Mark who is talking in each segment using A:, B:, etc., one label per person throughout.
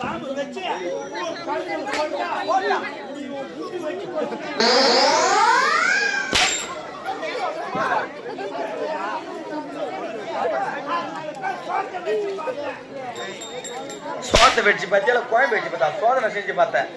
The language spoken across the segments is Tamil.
A: பாம்பு வச்சு Thank you. சோத்தை
B: வெடிச்சு பார்த்தியா இல்லை குழம்பு வெடிச்சு பார்த்தா? சோதனை செஞ்சு பார்த்தேன்.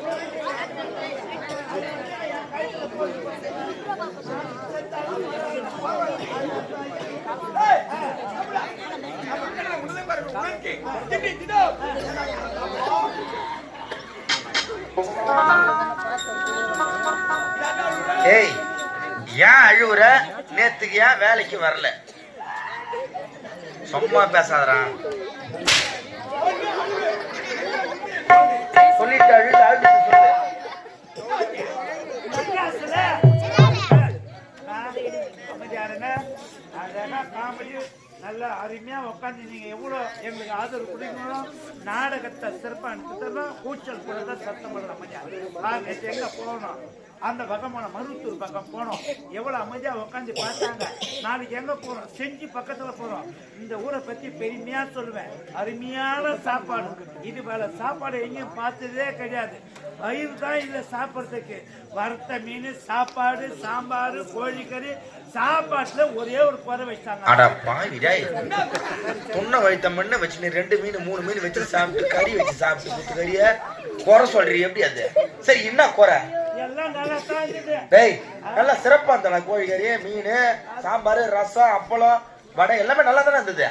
B: ஏய் ஏன் அழுவுற? நேத்துக்கு ஏன் வேலைக்கு வரல? சும்மா பேசாதடா.
A: காமெடி நல்லா அருமையா உட்காந்து நீங்க எவ்வளவு எங்களுக்கு ஆதரவு கொடுக்கணும் நாடகத்தை சிறப்பா எடுத்துட்டோம் கூச்சல் கூட தான் சத்தம் பண்ண மாதிரி நாங்க எங்க போனோம்? அந்த பக்கமான மருத்துவர் பக்கம் போனோம். எவ்வளவு அமைதியா உட்காந்து பார்த்தாங்க. நாளைக்கு எங்க போறோம்? செஞ்சு பக்கத்துல போறோம். இந்த ஊரை பத்தி பெருமையா சொல்லுவேன். அருமையான சாப்பாடு. இது வேலை சாப்பாடு எங்கேயும் பார்த்ததே கிடையாது. வயிறு தான் இல்லை சாப்பிட்றதுக்கு. வறுத்த மீன் சாப்பாடு சாம்பார் கோழிக்கறி சாப்பாட்டுல ஒரே ஒரு குறை வச்சாங்க
B: அட பாவி டேய். துண்ண வழித்த மண்ணை வச்சு நீ ரெண்டு மீன் மூணு மீன் வச்சு சாப்பிட்டு கறி வச்சு சாப்பிட்டு குத்து கறிய குறை சொல்றீ எப்படி அது? சரி என்ன குறை? டேய் நல்லா சிறப்பா இருந்தா கோழி கறி மீன் சாம்பார் ரசம் அப்பளம் வடை எல்லாமே நல்லா தானே இருந்தது?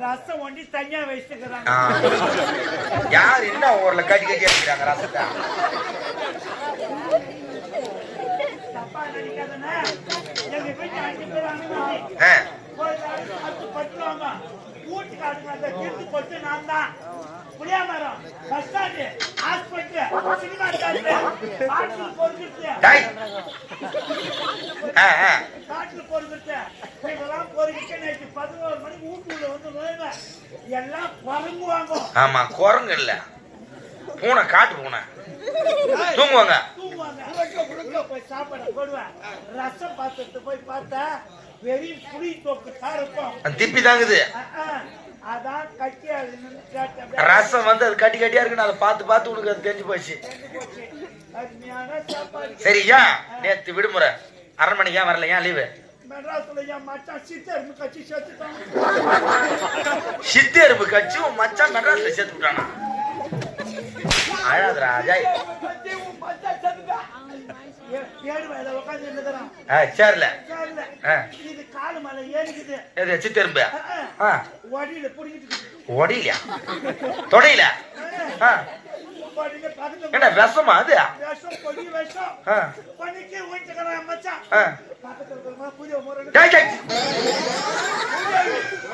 A: ரசம் ஒண்டி தனியா வச்சுக்கிறாங்க.
B: யார் என்ன ஊர்ல கட்டி கட்டி அடிக்கிறாங்க ரசத்தை? ஆமா குரங்கு இல்ல. பூனை காட்டு பூனை. தூங்குவாங்க.
A: போய் சாப்பாடு போடுவேன் ரசம் பாத்திரத்தை போய் பார்த்தா வெறும் புளி தொக்கு தான் இருக்கும்
B: திப்பி தாங்குது.
A: அதான் கட்டியா
B: ரசம் வந்து அது கட்டி கட்டியா இருக்கு அதை பார்த்து பார்த்து உனக்கு அது தெரிஞ்சு போச்சு. சரியா நேத்து விடுமுறை? அரண்மனைக்கு ஏன் வரல? ஏன் லீவு? சித்தி எறும்பு கட்சி மச்சான் மெட்ராஸ்ல சேர்த்து விட்டானா? அழாதரா அஜய் சேர்ல.
A: இது காலு மேல ஏறிக்குது.
B: எது சித்தி எறும்பு
A: அஹ், அஹ்.
B: ஆ.
A: வடியில புடிக்கிட்டு
B: ஒடையிலையா? தொடையில? என்ன விஷமா அது.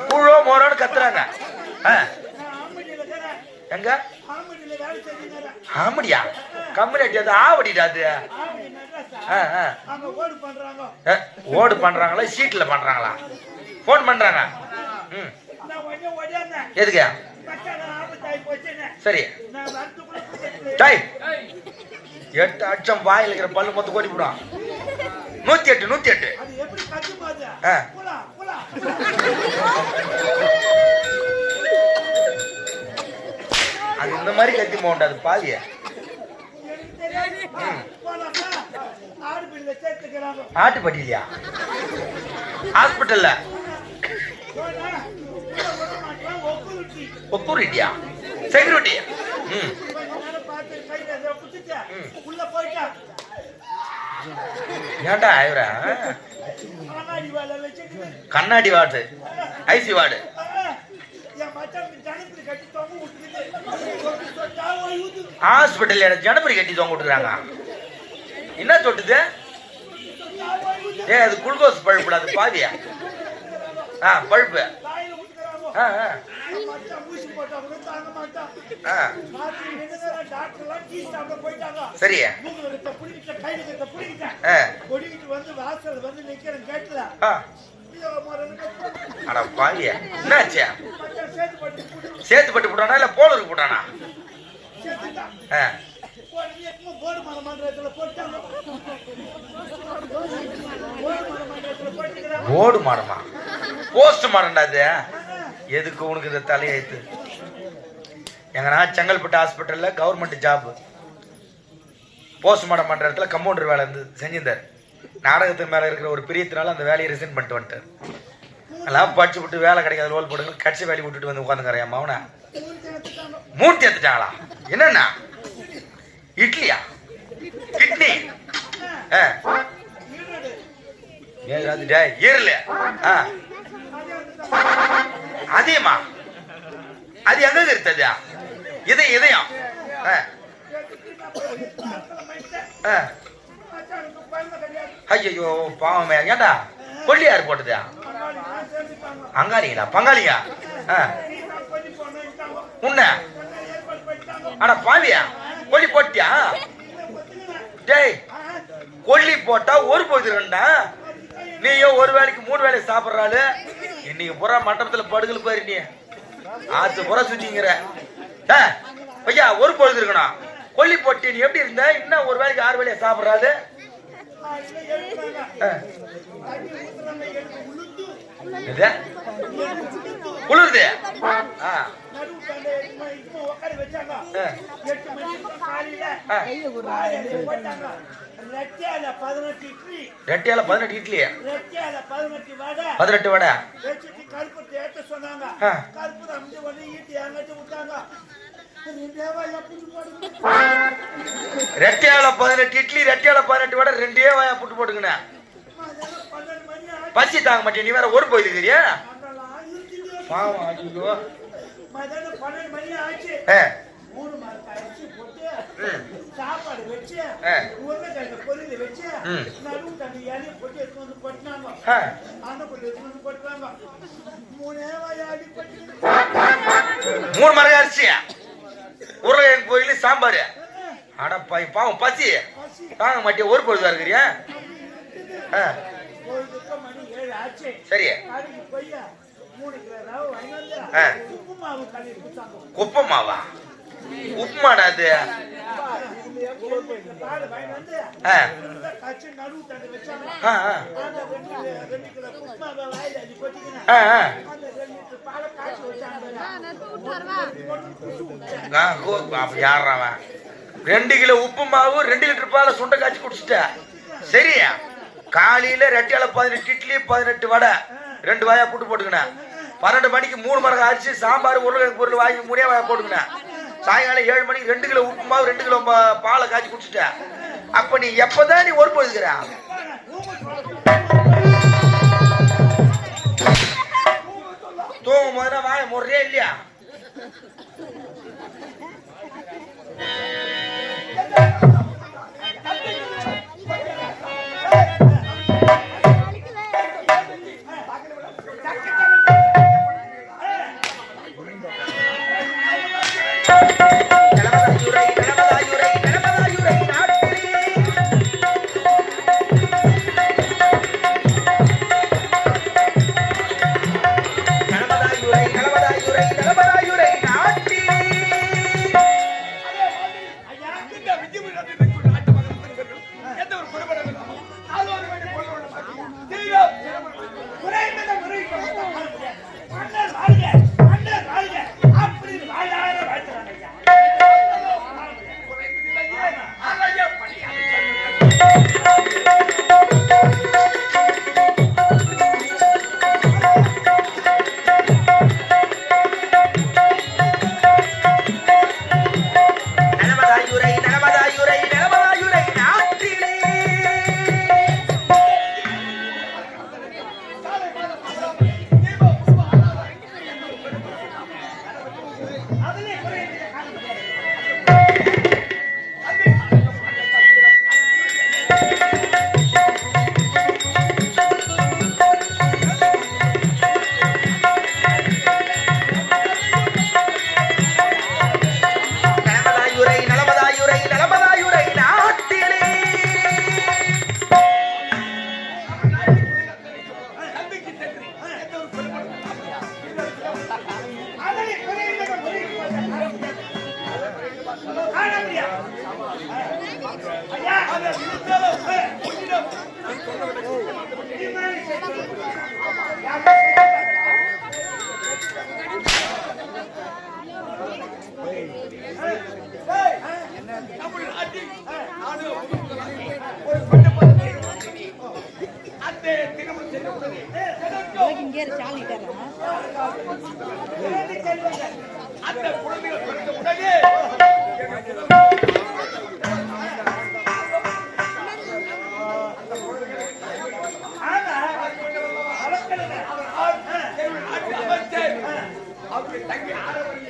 B: புழோ மோரோன்னு கத்துறாங்க. எங்க? ஆமடியா கம்பெனி அது ஆவடிடா அது?
A: ஓடு
B: பண்றாங்களா? சீட்ல பண்றாங்களா? ஃபோன் பண்றாங்க. எதுக்கு? சரி. டேய். எட்டு அச்சம் வாயில் இருக்கிற பல்லு மொத்தம் கொடி போடும் நூத்தி எட்டு நூத்தி எட்டு.
A: அது
B: இந்த மாதிரி கத்தி போகண்டாது பாதிய?
A: எனக்கு தெரியாது போனாக்கா ஆடு பில்ல சேர்த்துக்கிறாங்க
B: ஆட்டுப்பட்டிலையா ஹாஸ்பிட்டல்ல ஒப்பூரிட்டியா செக்யூரிட்டி ம் ஏன்டா ஆயிரா
A: கண்ணாடி
B: வார்டு. IC ward. ஹாஸ்பிட்டல் எனக்கு ஜனபரி கட்டி தொங்க விட்டுறாங்க என்ன தொட்டுது? ஏ அது குளுக்கோஸ் பழுப்புடா அது பாதியா? ஆ பழுப்பு. ஆ ஆ.
A: என் மச்சான் ஊசி போட்டா கூட தாங்க மாட்டான்
B: ஆ.
A: ராத்திரி ரெண்டு நேரம் டாக்டர் எல்லாம் டீ சாப்பிட போயிட்டாங்க
B: சரி
A: மூக்குல கிட்ட பிடிக்கிட்ட கையில கிட்ட பிடிக்கிட்டேன்
B: ஆ.
A: கொடிக்கிட்டு வந்து வாசல் வந்து நிக்கிறேன் கேட்டுல
B: ஆ.
A: இதோ மரம்
B: அட பாவிய. என்னாச்சு?
A: சேர்த்து பட்டு
B: போட்டானா இல்ல போலருக்கு போட்டானா? ஓடு மாடமா? போஸ்ட் மாடம்டா அது எதுக்கு உனக்கு இந்த தலையாயத்து எங்கன்னா செங்கல்பட்டு ஹாஸ்பிட்டலில் கவர்மெண்ட் ஜாப் போஸ்ட்மார்டம் பண்ணுற இடத்துல கம்பவுண்டர் வேலை இருந்து செஞ்சிருந்தார். நாடகத்துக்கு மேலே இருக்கிற ஒரு பிரியத்தினால அந்த வேலையை ரிசைன் பண்ணிட்டு வந்துட்டார். எல்லாம் படிச்சு விட்டு வேலை கிடைக்காத ரோல் போடுங்க. கட்சி வேலையை விட்டுட்டு வந்து உட்காந்துக்கிறேன் மவனை. மூர்த்தி எடுத்துட்டாங்களா? என்னன்னா இட்லியா? கிட்னி ஆ. ஏதாவது ஆ. அதேமா அது எங்க இருக்குது இதயம் இதயம். ஆ. ஆ. ஐயோ பாவமே. ஏண்டா கொள்ளியார் போட்டதா? அங்காளிங்களா? பங்காளியா? ஆ. உன்ன? அட பாவியா? கொல்லி போட்டியா? டேய் கொல்லி போட்டா ஒரு போதுடா நீயோ ஒரு வேளைக்கு மூணு வேளை சாப்பிட்றாளு? இன்னைக்கு புறா மண்டபத்துல படுகல் பாரு நீ. ஆத்து புறா சுத்திங்கிற ஆ, ஐயா ஒரு பொழுது இருக்கணும். கொல்லி போட்டி நீ எப்படி இருந்த? இன்னும் ஒரு வேளைக்கு ஆறு வேலையை சாப்பிட்றாளு?
A: இட்லி
B: ரெட்டையால பதினெட்டு இட்லி.
A: ரெட்டியால பதினெட்டு வடை. கருப்பு சொன்னாங்க. கருப்பு அமுச்சு வந்து ஈட்டி அங்கச்சு விட்டாங்க
B: ரெட்டையால பதினெட்டு இட்லி ரெட்டையால பதினெட்டு வடை ரெண்டே வாயா புட்டு போட்டுக்கினேன் பசி தாங்க மாட்டேன் நீ வேற ஒரு போயிருக்கிறியா
A: அதெல்லாம்
B: பாவம்
A: ஆச்சு
B: ஆ,
A: மூணு மரத்தை அரிசி போட்டு சாப்பாடு வச்சு உருளைக்கிழங்கு பொரியல் வச்சு நடுவு தண்ணி இலையை போட்டு எடுத்து வந்து கொட்டினாங்க அந்த எடுத்து வந்து கொட்டுறாங்க மூணே வாயாடி கொட்டி
B: மூணு மரம் அரிசியா? உருளையன் கோயில் சாம்பார். அட பாவம் பசி. தாங்க மாட்டிய ஒரு பொழுதா இருக்கிறியா? சரி.
A: உப்பு மாவா
B: உப்புமாடா அது. ஆ, ஆ, ஆ,
A: ரெண்டு கிலோ உப்பு
B: ஆ, ஆ. கோ- ரெண்டு கிலோ உப்பு மாவு ரெண்டு லிட்டர் பாலை சுண்டை காய்ச்சி குடிச்சிட்ட. சரியா? காலையில ரெட்டையால பதினெட்டு இட்லி பதினெட்டு வடை. ரெண்டு வாயா புட்டு போட்டுக்கினேன். பன்னெண்டு மணிக்கு மூணு மரக அரிசி சாம்பார் உருளைக்கிழங்கு பொருள் வாங்கி மூணே வாயா போட்டுக்கினேன். சாயங்காலம் ஏழு மணிக்கு ரெண்டு கிலோ உப்புமாவு ரெண்டு கிலோ பாலை காய்ச்சி குடிச்சிட்ட. அப்ப நீ எப்பதான் நீ ஒரு பொழுதுக்கிற? தூங்கும் போதுனா வாய முறையே இல்லையா? நலமதாயுரை,
C: அந்த குழந்தைகள் பிறந்த உடனே
A: ஆனா
C: தங்கி ஆடவர்